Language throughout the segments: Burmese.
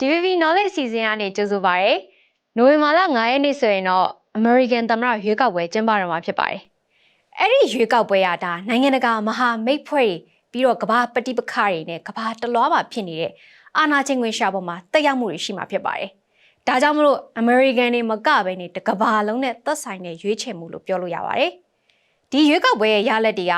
DVB Knowledge အစီအစဉ်ကနေကြိုဆိုပါရစေ။နိုဝင်ဘာလ9ရက်နေ့ဆိုရင်တော့ American သမ္မတရွေးကောက်ပွဲကျင်းပတော့မှာဖြစ်ပါတယ်။အဲ့ဒီရွေးကောက်ပွဲရတာနိုင်ငံတကာမဟာမိတ်ဖွဲ့တွေပြီးတော့ကမ္ဘာပဋိပက္ခတွေနဲ့ကမ္ဘာတလွှားမှာဖြစ်နေတဲ့အာဏာချင်းခွင်ရှာပေါ်မှာတက်ရောက်မှုတွေရှိမှာဖြစ်ပါတယ်။ဒါကြောင့်မလို့ American တွေမကဘဲနဲ့တကဘာလုံးနဲ့သက်ဆိုင်တဲ့ရွေးချယ်မှုလို့ပြောလို့ရပါတယ်။ဒီရွေးကောက်ပွဲရဲ့ရလဒ်တွေက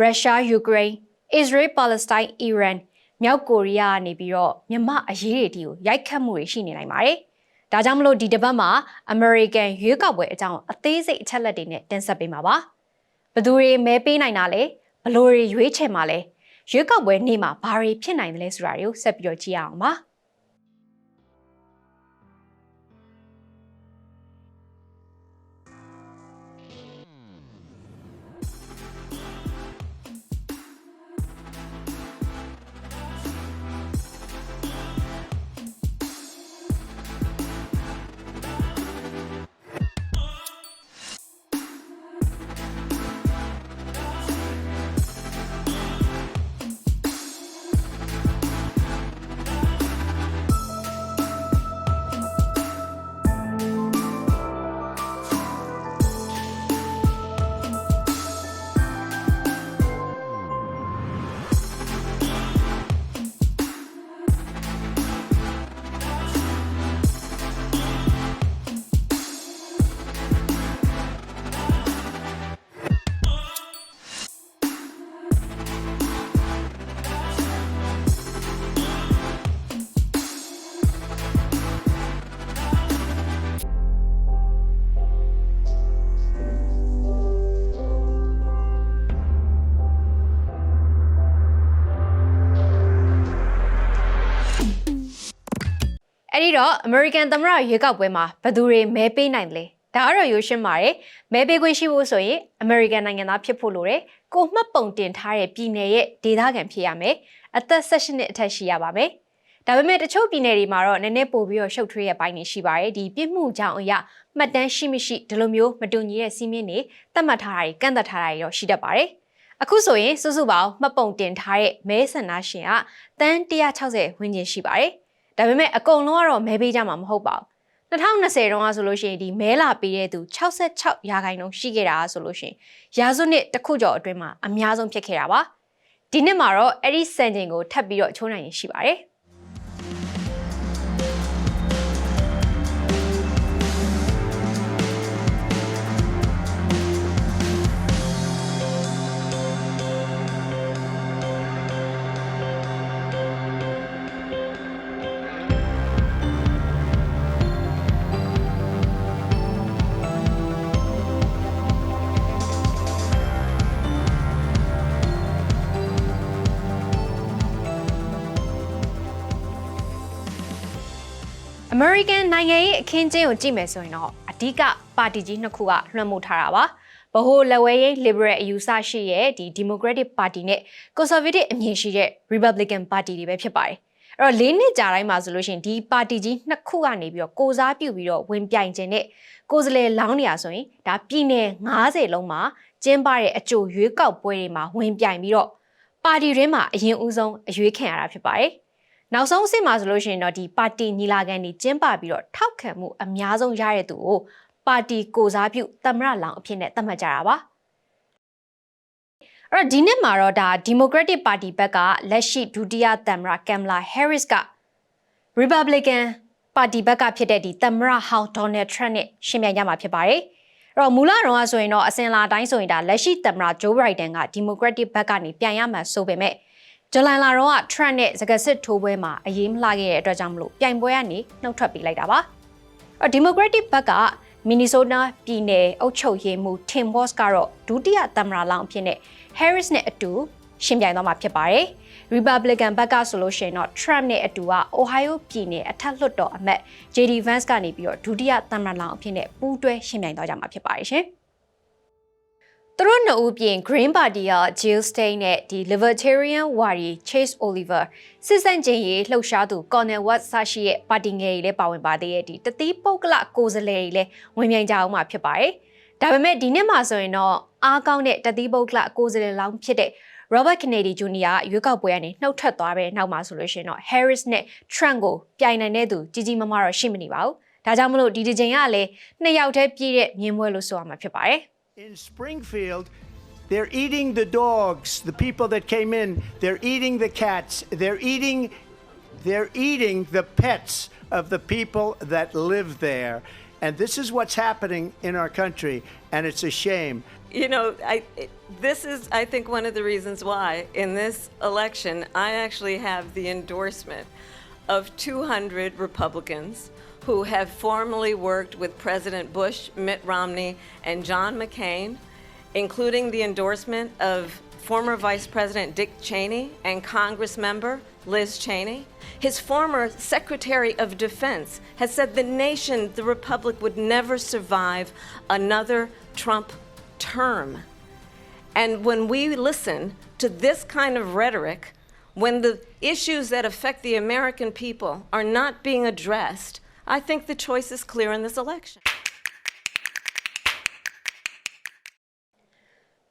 ရုရှား၊ယူကရိန်း၊အစ္စရေး၊ပါလက်စတိုင်း၊အီရန် မြောက်ကိုရီးယားကနေပြီးတော့မြန်မာအရေးတွေဒီကိုရိုက်ခတ်မှုတွေရှိနေနိုင်ပါတယ်။ဒါကြောင့်မလို့ဒီတစ်ပတ်မှာ American ရွေးကောက်ပွဲအကြောင်းအသေးစိတ်အချက်လက်တွေနဲ့တင်ဆက်ပေးမှာပါ။ဘယ်သူတွေမဲပေးနိုင်တာလဲဘယ်လိုတွေရွေးချယ်မှာလဲရွေးကောက်ပွဲနေ့မှာဘာတွေဖြစ်နိုင်တယ်လဲဆိုတာတွေကိုဆက်ပြီးတော့ကြည့်ရအောင်ပါ။ အဲ့ဒီတော့ American သမ္မတရွေးကောက်ပွဲမှာဘယ်သူတွေမဲပေးနိုင်တယ်လဲဒါကတော့ရိုးရှင်းပါတယ်မဲပေးခွင့်ရှိဖို့ဆိုရင် American နိုင်ငံသားဖြစ်ဖို့လိုတယ်ကိုမှတ်ပုံတင်ထားတဲ့ပြည်နယ်ရဲ့ဒေသခံဖြစ်ရမယ်အသက်16နှစ်အထက်ရှိရပါမယ်ဒါပေမဲ့တချို့ပြည်နယ်တွေမှာတော့နည်းနည်းပိုပြီးတော့ရှုပ်ထွေးရဲ့ပိုင်းတွေရှိပါတယ်ဒီပြစ်မှုကြောင့်အရာမှတ်တမ်းရှိမရှိဒီလိုမျိုးမတူညီတဲ့စီးမင်းတွေသတ်မှတ်ထားတာတွေကန့်သက်ထားတာတွေတော့ရှိတတ်ပါတယ်အခုဆိုရင်စုစုပေါင်းမှတ်ပုံတင်ထားတဲ့မဲဆန္ဒရှင်ကတန်း160ဝန်းကျင်ရှိပါတယ် ဒါပေမဲ့အကုန်လုံးကတော့မဲပေးကြမှာမဟုတ်ပါဘူး2020တုန်းကဆိုလို့ရှိရင်ဒီမဲလာပေးတဲ့သူ66ရာခိုင်နှုန်းရှိခဲ့တာဆိုလို့ရှိရင်ရာစုနှစ်တစ်ခုကျော်အတွင်းမှာအများဆုံးဖြစ်ခဲ့တာပါဒီနှစ်မှာတော့အဲ့ဒီစံချိန်ကိုထပ်ပြီးတော့ချိုးနိုင်ရင်ရှိပါတယ် American နိုင်ငံရေးအခင်းကျင်းကိုကြည့်မယ်ဆိုရင်တော့အဓိကပါတီကြီးနှစ်ခုကလွှမ်းမိုးထားတာပါ။ဗဟိုလက်ဝဲရေး liberal အယူဆရှိရဲ့ဒီ Democratic Party နဲ့ Conservative အမြင်ရှိတဲ့ Republican Party တွေပဲဖြစ်ပါတယ်။အဲ့တော့၄နှစ်ကြာတိုင်းမှာဆိုလို့ရှိရင်ဒီပါတီကြီးနှစ်ခုကနေပြီးတော့ကိုစားပြုပြီးတော့ဝင်ပြိုင်ခြင်းနဲ့ကိုယ်စားလှယ်လောင်းနေရဆိုရင်ဒါပြည်နယ်90လုံးမှာကျင်းပတဲ့အကြိုရွေးကောက်ပွဲတွေမှာဝင်ပြိုင်ပြီးတော့ပါတီရင်းမှာအရင်ဦးဆုံးအရွေးခံရတာဖြစ်ပါတယ်။ နောက်ဆုံးအဆင့်မှာဆိုလို့ရှိရင်တော့ဒီပါတီညီလာခံတွေကျင်းပပြီးတော့ထောက်ခံမှုအများဆုံးရတဲ့သူကိုပါတီကိုစားပြုသမ္မတလောင်အဖြစ်နဲ့သတ်မှတ်ကြတာပါအဲ့တော့ဒီနှစ်မှာတော့ဒါ Democratic Party ဘက်ကလက်ရှိဒုတိယသမ္မတ Kamala Harris က Republican Party ဘက်ကဖြစ်တဲ့ဒီသမ္မတဟောင်း Donald Trump နဲ့ရှင်ပြိုင်ကြမှာဖြစ်ပါတယ်အဲ့တော့မူလတော့ကဆိုရင်တော့အစင်လာတိုင်းဆိုရင်ဒါလက်ရှိသမ္မတ Joe Biden က Democratic ဘက်ကနေပြန်ရမှာဆိုပေမဲ့ ဇူလိုင်လတော့က Trump နဲ့စကားစစ်ထိုးပွဲမှာအရေးမလှခဲ့တဲ့အတွက်ကြောင့်မလို့ပြိုင်ပွဲကနေနှုတ်ထွက်ပေးလိုက်တာပါ။အော် Democratic ဘက်က Minnesota ပြည်နယ်အုပ်ချုပ်ရေးမှူး Tim Walz ကတော့ဒုတိယသမ္မတလောင်းအဖြစ်နဲ့ Harris နဲ့အတူရှင်ပြိုင်သွားမှာဖြစ်ပါတယ်။ Republican ဘက်ကဆိုလို့ရှိရင်တော့ Trump နဲ့အတူက Ohio ပြည်နယ်အထက်လွှတ်တော်အမတ် JD Vance ကနေပြီးတော့ဒုတိယသမ္မတလောင်းအဖြစ်နဲ့ပူးတွဲရှင်ပြိုင်သွားကြမှာဖြစ်ပါတယ်ရှင်။ သူတို့နှစ်ဦးပြင် Green Party က Jill Stein နဲ့ဒီ Libertarian ဝါဒီ Chase Oliver စစ်စန့်ကျင်ရေးလှုပ်ရှားသူ Cornel West ဆရှိရဲ့ပါတီငယ်တွေလည်းပါဝင်ပါသေးရဲ့ဒီတတိပုတ်ကလကိုယ်စားလှယ်တွေလည်းဝင်မြိုင်ကြအောင်မှာဖြစ်ပါတယ်။ဒါပေမဲ့ဒီနှစ်မှာဆိုရင်တော့အားကောင်းတဲ့တတိပုတ်ကလကိုယ်စားလှယ်လောင်းဖြစ်တဲ့ Robert Kennedy Jr. ရွေးကောက်ပွဲကနေနှုတ်ထွက်သွားတဲ့နောက်မှာဆိုလို့ရှိရင်တော့ Harris နဲ့ Trump ကိုပြိုင်နိုင်တဲ့သူကြီးကြီးမားမားတော့ရှိမနေပါဘူး။ဒါကြောင့်မလို့ဒီဒီချိန်ကလည်းနှစ်ယောက်တည်းပြည့်တဲ့မြင်းပွဲလို့ဆိုရမှာဖြစ်ပါတယ်။ In Springfield, they're eating the dogs, the people that came in. They're eating the cats. They're eating they're eating the pets of the people that live there. And this is what's happening in our country and it's a shame. You know, I, this is, I think, one of the reasons why in this election I actually have the endorsement of 200 Republicans who have formally worked with President Bush, Mitt Romney, and John McCain, including the endorsement of former Vice President Dick Cheney and Congress member Liz Cheney. His former Secretary of Defense has said the nation, the Republic, would never survive another Trump term. And when we listen to this kind of rhetoric, when the issues that affect the American people are not being addressed, I think the choice is clear in this election.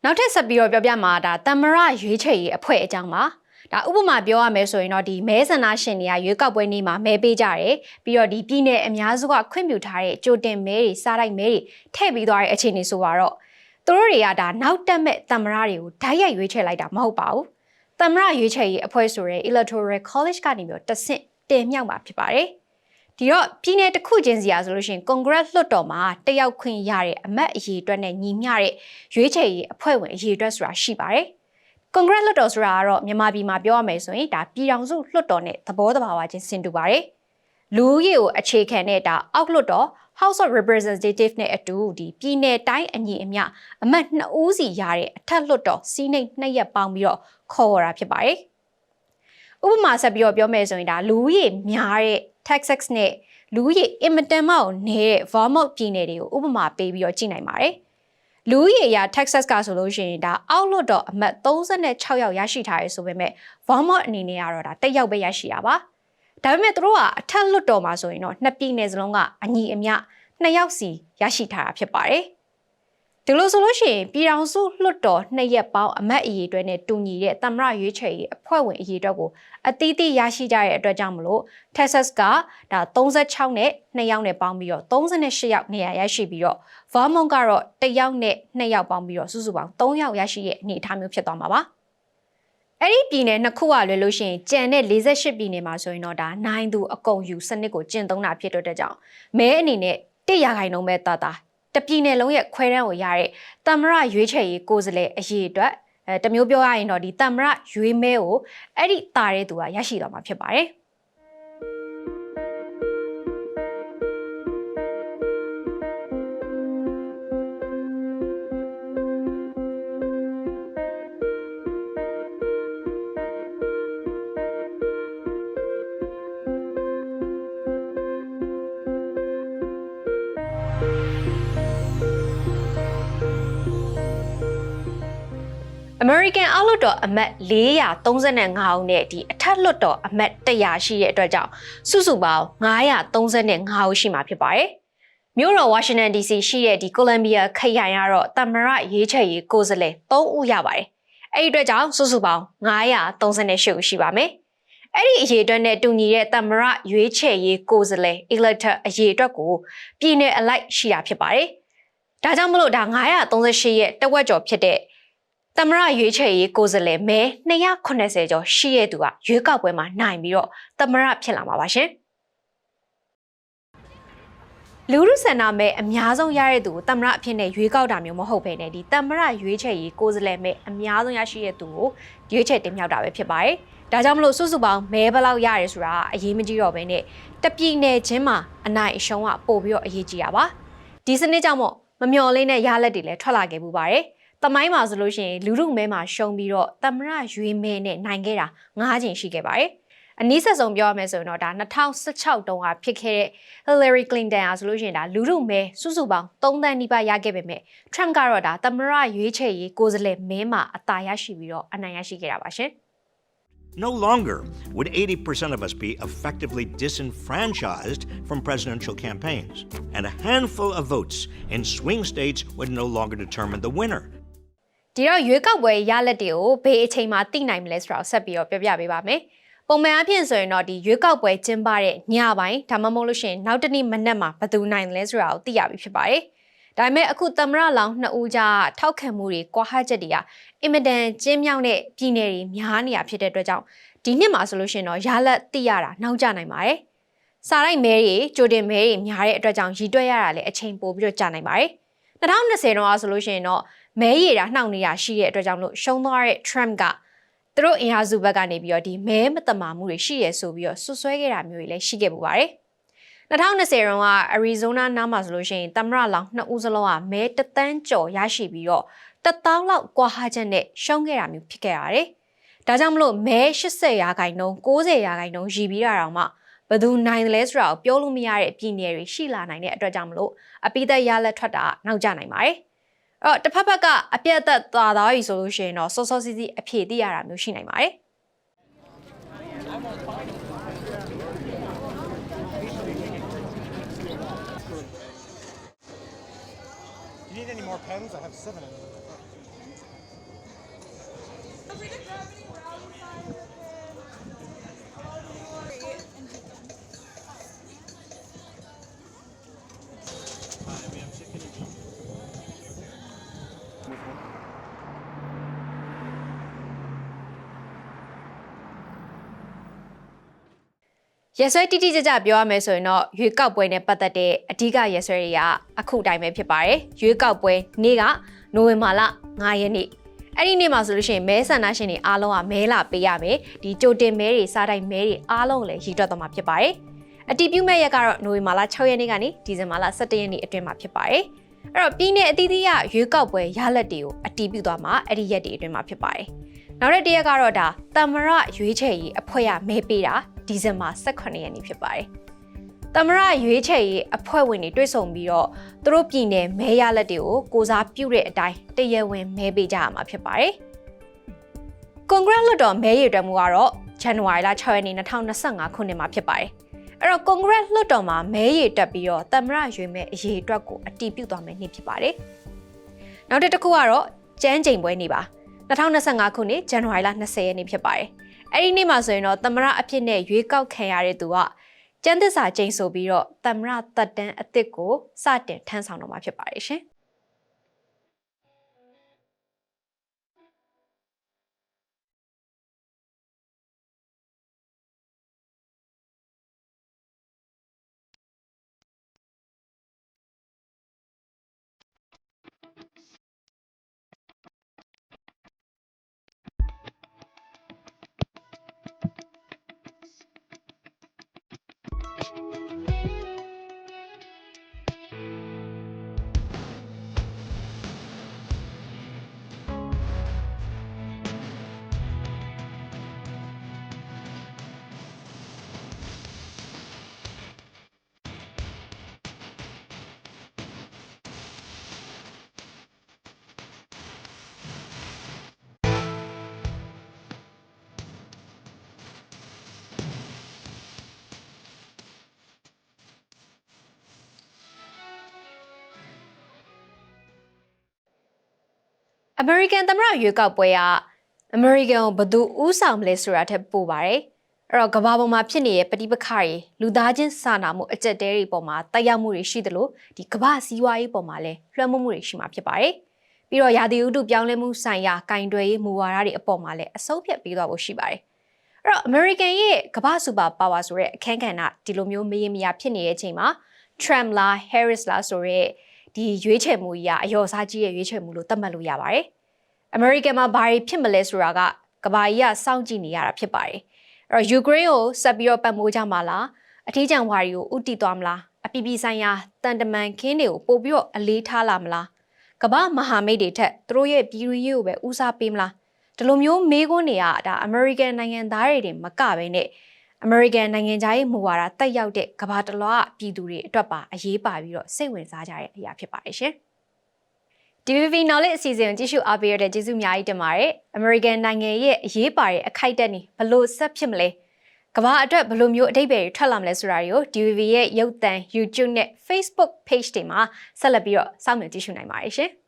နောက်ထပ်ဆက်ပြီးတော့ပြောပြမှာဒါတမရရွေးချယ်ရေးအဖွဲ့အကြောင်းပါဒါဥပမာပြောရမယ်ဆိုရင်တော့ဒီမဲဆန္ဒရှင်တွေကရွေးကောက်ပွဲနေ့မှာမဲပေးကြတယ်ပြီးတော့ဒီပြည်နယ်အများစုကခွင့်ပြုထားတဲ့ကြိုတင်မဲတွေစားလိုက်မဲတွေထည့်ပြီးသွားတဲ့အခြေအနေဆိုတော့သူတို့တွေကဒါနောက်တက်မဲ့တမရတွေကိုဓာတ်ရိုက်ရွေးချယ်လိုက်တာမဟုတ်ပါဘူးတမရရွေးချယ်ရေးအဖွဲ့ဆိုတဲ့ Electoral College ကနေပြီးတော့တဆင့်တင်မြှောက်မှာဖြစ်ပါတယ် ဒီတော့ပြည်내တစ်ခုချင်းစီအားဆိုလို့ရှိရင် Congress လွှတ်တော်မှာတက်ရောက်ခွင့်ရတဲ့အမတ်အရေးအတွက်နဲ့ညီမျှတဲ့ရွေးချယ်ရေးအဖွဲ့ဝင်အရေးအတွက်ဆိုတာရှိပါတယ်။ Congress လွှတ်တော်ဆိုတာကတော့မြန်မာပြည်မှာပြောရမယ်ဆိုရင်ဒါပြည်ထောင်စုလွှတ်တော်နဲ့သဘောတဘာဝချင်းဆင်တူပါတယ်။လူဦးရေကိုအခြေခံတဲ့ဒါအောက်လွှတ်တော် House of Representative နဲ့အတူဒီပြည်내တိုင်းအညီအမျှအမတ်2ဦးစီရတဲ့အထက်လွှတ်တော်စီးနှိမ်နှစ်ရက်ပေါင်းပြီးတော့ခေါ်ဝေါ်တာဖြစ်ပါတယ်။ဥပမာဆက်ပြီးတော့ပြောမယ်ဆိုရင်ဒါလူဦးရေများတဲ့ Texas နဲ့လူဦးရေအင်မတန်မှနေတဲ့ Vermont ပြည်နယ်တွေကိုဥပမာပေးပြီးတော့ကြည့်နိုင်ပါတယ်။လူဦးရေအရ Texas ကဆိုလို့ရှိရင်ဒါအောက်လွတ်တော်အမတ်36ယောက်ရရှိထားရဆိုပေမဲ့ Vermont အနေနဲ့ကတော့ဒါတစ်ယောက်ပဲရရှိတာပါ။ဒါပေမဲ့သူတို့ကအထက်လွတ်တော်မှာဆိုရင်တော့နှစ်ပြည်နယ်စလုံးကအညီအမျှနှစ်ယောက်စီရရှိထားတာဖြစ်ပါတယ်။ ဒီလိုဆိုလို့ရှိရင်ပြည်ထောင်စုလွှတ်တော်နှစ်ရက်ပေါင်းအမတ်အရေးအတွက်နဲ့တူညီတဲ့သမ္မတရွေးချယ်ရေးအဖွဲ့ဝင်အရေးအတွက်ကိုအသီးသီးရရှိကြတဲ့အတွက်ကြောင့်မလို့ Texas ကဒါ36နဲ့2ယောက်နဲ့ပေါင်းပြီးတော့38ယောက်နေရာရရှိပြီးတော့ Vermont ကတော့1ယောက်နဲ့2ယောက်ပေါင်းပြီးတော့စုစုပေါင်း3ယောက်ရရှိရဲ့အနေအထားမျိုးဖြစ်သွားမှာပါအဲ့ဒီပြည်နယ်နှစ်ခုကလွယ်လို့ရှိရင်ကြံတဲ့48ပြည်နယ်မှာဆိုရင်တော့ဒါနိုင်သူအကုန်ယူစနစ်ကိုကျင့်သုံးတာဖြစ်တဲ့အတွက်ကြောင့်မဲအနေနဲ့100ရာခိုင်နှုန်းပဲတာတာ တပြည်နယ်လုံးရဲ့ခွဲတန်းကိုရတဲ့တမရရွေးချယ်ရေးကိုယ်စားလှယ်အရေးအတွက်အဲတမျိုးပြောရရင်တော့ဒီတမရရွေးမဲကိုအဲ့ဒီတာတဲ့သူကရရှိသွားမှာဖြစ်ပါတယ်။ American အောက်လွှတ်တော်အမတ်435ဦးနဲ့ဒီအထက်လွှတ်တော်အမတ်100ရှိတဲ့အတွက်ကြောင့်စုစုပေါင်း935ဦးရှိမှာဖြစ်ပါတယ်။မြို့တော် Washington DC ရှိတဲ့ဒီ Columbia ခရိုင်ကတော့တမရရေးချယ်ရေးကိုယ်စားလှယ်3ဦးရပါတယ်။အဲ့ဒီအတွက်ကြောင့်စုစုပေါင်း938ဦးရှိပါမယ်။အဲ့ဒီအရေးအတွက်နဲ့တူညီတဲ့တမရရွေးချယ်ရေးကိုယ်စားလှယ် elector အရေးအတွက်ကိုပြည်내အလိုက်ရှိတာဖြစ်ပါတယ်။ဒါကြောင့်မလို့ဒါ938ရဲ့တဝက်ကျော်ဖြစ်တဲ့ တမရရွေးချယ်ရေးကိုယ်စားလှယ်မဲ280ကျော်ရှိရဲ့သူကရွေးကောက်ပွဲမှာနိုင်ပြီးတော့တမရဖြစ်လာမှာပါရှင်လူရုဆန္ဒမဲအများဆုံးရတဲ့သူကိုတမရအဖြစ်နဲ့ရွေးကောက်တာမျိုးမဟုတ်ဘဲနဲ့ဒီတမရရွေးချယ်ရေးကိုယ်စားလှယ်မဲအများဆုံးရရှိတဲ့သူကိုရွေးချယ်တင်မြှောက်တာပဲဖြစ်ပါတယ်။ဒါကြောင့်မလို့စုစုပေါင်းမဲဘယ်လောက်ရတယ်ဆိုတာအရေးမကြီးတော့ဘဲနဲ့တပြည်နယ်ချင်းမှာအနိုင်အရှုံးကပို့ပြီးတော့အရေးကြီးတာပါ။ဒီစနစ်ကြောင့်မို့မမျော်လင့်တဲ့ရလက်တွေလည်းထွက်လာခဲ့ပူပါတယ်။ တမိုင်းမှာဆိုလို့ရှိရင်လူမှုမဲမှာရှုံးပြီးတော့တမရရွေးမဲနဲ့နိုင်ခဲ့တာ၅ချိန်ရှိခဲ့ပါတယ်။အနည်းဆက်ဆုံးပြောရမယ်ဆိုရင်တော့ဒါ2016တုန်းကဖြစ်ခဲ့တဲ့ Hillary Clinton อ่ะဆိုလို့ရှိရင်ဒါလူမှုမဲစုစုပေါင်း3သန်းနီးပါးရခဲ့ပေမဲ့ Trump ကတော့ဒါတမရရွေးချယ်ရေးကိုယ်စားလှယ်မဲမှာအသာရရှိပြီးတော့အနိုင်ရရှိခဲ့တာပါရှင်။ No longer would 80% of us be effectively disenfranchised from presidential campaigns, and a handful of votes in swing states would no longer determine the winner. ဒီတော့ရွေးကောက်ပွဲရလက်တွေကိုဘေးအချိန်မှာသိနိုင်မလဲဆိုတာကိုဆက်ပြီးတော့ပြောပြပေးပါမယ်ပုံမှန်အဖြစ်ဆိုရင်တော့ဒီရွေးကောက်ပွဲကျင်းပတဲ့ညပိုင်းဒါမှမဟုတ်လို့ရှိရင်နောက်တစ်နေ့မနက်မှာဘယ်သူနိုင်လဲဆိုတာကိုသိရပြီဖြစ်ပါတယ်ဒါပေမဲ့အခုသမရလောင်နှစ်ဦးကြားထောက်ခံမှုတွေကွာဟချက်တွေကအင်မတန်ကျင်းမြောင်းတဲ့ပြည်နယ်တွေများနေရဖြစ်တဲ့အတွက်ကြောင့်ဒီနှစ်မှာဆိုလို့ရှိရင်တော့ရလက်သိရတာနောက်ကျနိုင်ပါတယ်စားလိုက်မဲတွေကြိုတင်မဲတွေများတဲ့အတွက်ကြောင့်ရည်တွက်ရတာလည်းအချိန်ပိုပြီးတော့ကြာနိုင်ပါတယ်2020တော့ဆိုလို့ရှိရင်တော့ မဲရည်တာနှောင့်နေရရှိတဲ့အတွက်ကြောင့်လို့ရှုံးသွားတဲ့ Trump ကသူတို့အင်အားစုဘက်ကနေပြီးတော့ဒီမဲမတမာမှုတွေရှိရဆိုပြီးတော့ဆွဆွဲခဲ့တာမျိုးတွေလည်းရှိခဲ့ပူပါတယ်2020တုန်းကအရီဇိုနာနားမှာဆိုလို့ရှိရင်သမရလောင်နှစ်ဦးစလုံးကမဲတသန်းကျော်ရရှိပြီးတော့တသောင်းလောက်ကွာဟချက်နဲ့ရှုံးခဲ့တာမျိုးဖြစ်ခဲ့ရတယ်။ဒါကြောင့်မလို့မဲ80ရာခိုင်နှုန်း90ရာခိုင်နှုန်းရည်ပြီးတာတော့မှဘယ်သူနိုင်တယ်လဲဆိုတာကိုပြောလို့မရတဲ့ပြည်နယ်တွေရှိလာနိုင်တဲ့အတွက်ကြောင့်မလို့အပိသက်ရလက်ထွက်တာနောက်ကျနိုင်ပါတယ်။အဲ့ တော့တစ်ဖက်ဖက်ကအပြတ်အသက်သာသားပြီဆိုလို့ရှိရင်တော့စောစောစီးစီးအဖြေသိရတာမျိုးရှိနိုင်ပါတယ်။ Do you need any more pens? I have seven of them. ။ ရက်ဆွဲတိတိကျကျပြောရမယ်ဆိုရင်တော့ရွေးကောက်ပွဲနဲ့ပတ်သက်တဲ့အဓိကရက်ဆွဲတွေကအခုအတိုင်းပဲဖြစ်ပါတယ်။ရွေးကောက်ပွဲနေ့ကနိုဝင်ဘာလ9ရက်နေ့အဲ့ဒီနေ့မှာဆိုလို့ရှိရင်မဲဆန္ဒရှင်တွေအားလုံးကမဲလာပေးရမယ်။ဒီကြိုတင်မဲတွေစားတိုင်းမဲတွေအားလုံးကိုလည်းရည်တွက်သွားမှာဖြစ်ပါတယ်။အတီးပြုမဲ့ရက်ကတော့နိုဝင်ဘာလ6ရက်နေ့ကနေဒီဇင်ဘာလ17ရက်နေ့အတွင်းမှာဖြစ်ပါတယ်။အဲ့တော့ပြည်내အသီးသီးကရွေးကောက်ပွဲရလဒ်တွေကိုအတီးပြုသွားမှာအဲ့ဒီရက်တွေအတွင်းမှာဖြစ်ပါတယ်။နောက်တဲ့တစ်ရက်ကတော့ဒါတမရရွေးချယ်ရေးအဖွဲ့ရမဲပေးတာ ဒီဇင်ဘာ18ရက်နေ့ဖြစ်ပါတယ်။တမရရွေးချယ်ရေးအဖွဲ့ဝင်တွေတွေ့ဆုံပြီးတော့သူတို့ပြည်နယ်မဲရလက်တွေကိုကိုစားပြုတဲ့အတိုင်းတရားဝင်မဲပေးကြရမှာဖြစ်ပါတယ်။ကွန်ဂရက်လွှတ်တော်မဲရည်တွက်မှုကတော့ဇန်နဝါရီလ6ရက်နေ့2025ခုနှစ်မှာဖြစ်ပါတယ်။အဲ့တော့ကွန်ဂရက်လွှတ်တော်မှာမဲရည်တက်ပြီးတော့တမရရွေးမဲအရေးအတွက်ကိုအတီးပြုသွားမယ်နေ့ဖြစ်ပါတယ်။နောက်တစ်ခုကတော့ကျန်းကျိန်ပွဲနေ့ပါ2025ခုနှစ်ဇန်နဝါရီလ20ရက်နေ့ဖြစ်ပါတယ်။ အဲ့ဒီနေ့မှာဆိုရင်တော့သမရအဖြစ်နဲ့ရွေးကောက်ခံရတဲ့သူကကျန်းသစ္စာကျိန်ဆိုပြီးတော့သမရတက်တန်းအစ်စ်ကိုစတင်ထမ်းဆောင်တော့မှာဖြစ်ပါတယ်ရှင်။ American သမ္မတရွေးကောက်ပွဲက American ကိုဘယ်သူဦးဆောင်မလဲဆိုတာထက်ပိုပါတယ်။အဲ့တော့ကမ္ဘာပေါ်မှာဖြစ်နေတဲ့ပဋိပက္ခတွေလူသားချင်းစာနာမှုအကျက်တဲတွေပေါ်မှာတိုက်ရောက်မှုတွေရှိသလိုဒီကမ္ဘာစီးပွားရေးပေါ်မှာလည်းလွှမ်းမိုးမှုတွေရှိမှာဖြစ်ပါတယ်။ပြီးတော့ရာသီဥတုပြောင်းလဲမှုဆိုင်ရာကင်တွယ်ရေးမူဝါဒတွေအပေါ်မှာလည်းအဆုံးဖြတ်ပေးသွားဖို့ရှိပါတယ်။အဲ့တော့ American ရဲ့ကမ္ဘာစူပါပါဝါဆိုတဲ့အခန်းကဏ္ဍဒီလိုမျိုးမရေမရာဖြစ်နေတဲ့အချိန်မှာ Trump လား Harris လားဆိုတဲ့ ဒီရွေးချယ်မှုကြီးကအယောစားကြီးရဲ့ရွေးချယ်မှုလို့သတ်မှတ်လို့ရပါတယ်။ American မှာဘာတွေဖြစ်မလဲဆိုတာကကဘာကြီးကစောင့်ကြည့်နေရတာဖြစ်ပါတယ်။အဲ့တော့ Ukraine ကိုဆက်ပြီးတော့ပတ်မိုးကြမှာလားအထီးကျန်ဝါရီကိုဥတီသွားမလားအပြည်ပြည်ဆိုင်ရာတန်တမန်ခင်းတွေကိုပို့ပြီးတော့အလေးထားလာမလားကမ္ဘာမဟာမိတ်တွေထက်သူတို့ရဲ့ပြည်သူရေးကိုပဲဦးစားပေးမလားဒီလိုမျိုးမေးခွန်းတွေကဒါ American နိုင်ငံသားတွေတင်မကပဲနဲ့ American နိုင်ငံသားရေးမူဝါဒတက်ရောက်တဲ့ကမ္ဘာတလွှားပြည်သူတွေအတွက်ပါအရေးပါပြီးတော့စိတ်ဝင်စားကြတဲ့အရာဖြစ်ပါတယ်ရှင်။ DVB Knowledge အစီအစဉ်ကိုကြည့်ရှုအားပေးရတဲ့ကျေးဇူးအများကြီးတင်ပါတယ်။ American နိုင်ငံရဲ့အရေးပါတဲ့အခိုက်အတန့်နေဘလို့ဆက်ဖြစ်မလဲ။ကမ္ဘာအတွက်ဘလို့မျိုးအတိတ်ပဲထွက်လာမလဲဆိုတာတွေကို DVB ရဲ့ရုပ်သံ YouTube နဲ့ Facebook Page တွေမှာဆက်လက်ပြီးတော့စောင့်မျှော်ကြည့်ရှုနိုင်ပါတယ်ရှင်။